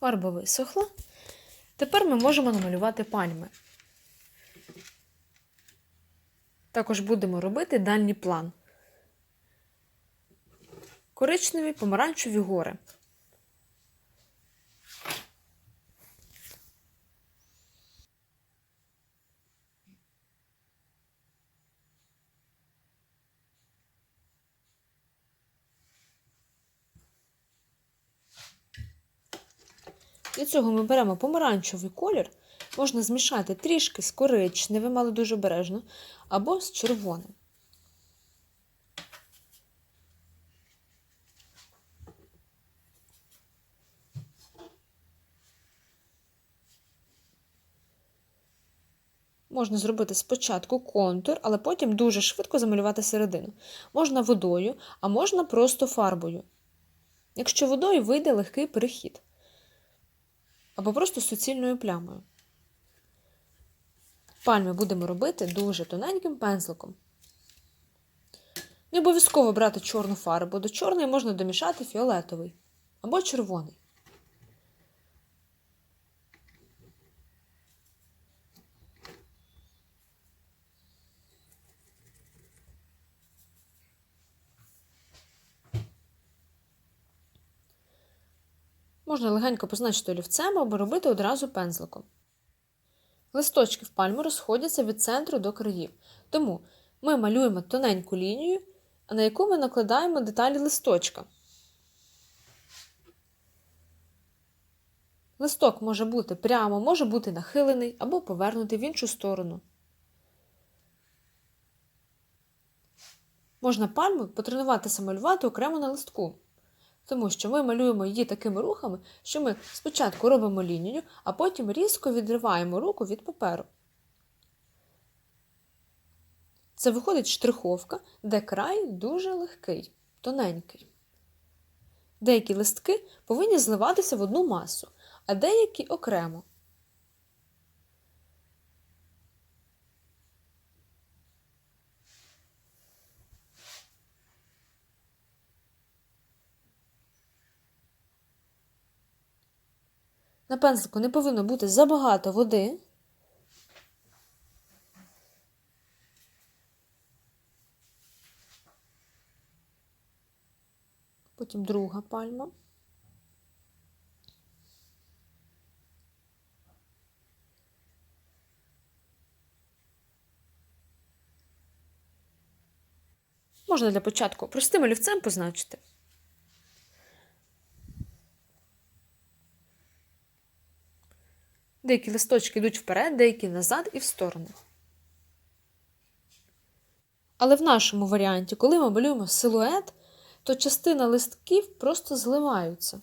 Фарба висохла. Тепер ми можемо намалювати пальми. Також будемо робити дальній план. Коричневі помаранчеві гори. Для цього ми беремо помаранчевий колір, можна змішати трішки з коричневим, але дуже обережно, або з червоним. Можна зробити спочатку контур, але потім дуже швидко замалювати середину. Можна водою, а можна просто фарбою. Якщо водою вийде легкий перехід або просто суцільною плямою. Пальми будемо робити дуже тоненьким пензликом. Не обов'язково брати чорну фарбу, до чорної можна домішати фіолетовий або червоний. Можна легенько позначити олівцем або робити одразу пензликом. Листочки в пальму розходяться від центру до країв. Тому ми малюємо тоненьку лінію, на яку ми накладаємо деталі листочка. Листок може бути прямо, може бути нахилений або повернутий в іншу сторону. Можна пальму потренуватися малювати окремо на листку. Тому що ми малюємо її такими рухами, що ми спочатку робимо лінію, а потім різко відриваємо руку від паперу. Це виходить штриховка, де край дуже легкий, тоненький. Деякі листки повинні зливатися в одну масу, а деякі окремо. На пензлику не повинно бути забагато води. Потім друга пальма. Можна для початку простим олівцем позначити. Деякі листочки йдуть вперед, деякі назад і в сторону. Але в нашому варіанті, коли ми малюємо силует, то частина листків просто зливаються.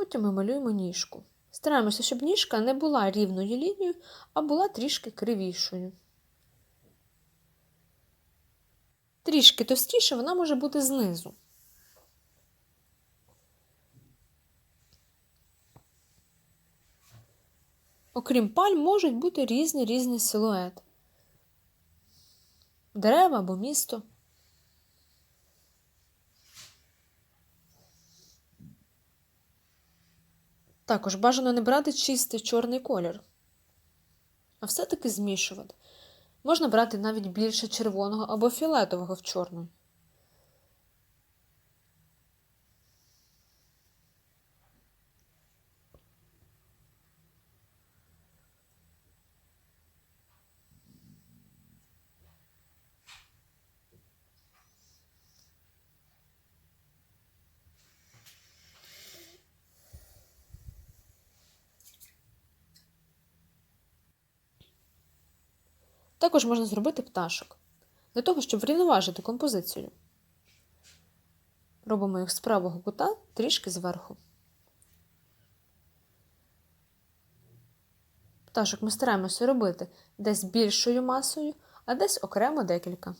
Потім ми малюємо ніжку. Стараємося, щоб ніжка не була рівною лінією, а була трішки кривішою. Трішки товстіше вона може бути знизу. Окрім пальм, можуть бути різні різні силуети. Дерева або місто. Також бажано не брати чистий чорний колір, а все-таки змішувати. Можна брати навіть більше червоного або фіолетового в чорну. Також можна зробити пташок для того, щоб врівноважити композицію. Робимо їх з правого кута трішки зверху. Пташок ми стараємося робити десь більшою масою, а десь окремо декілька.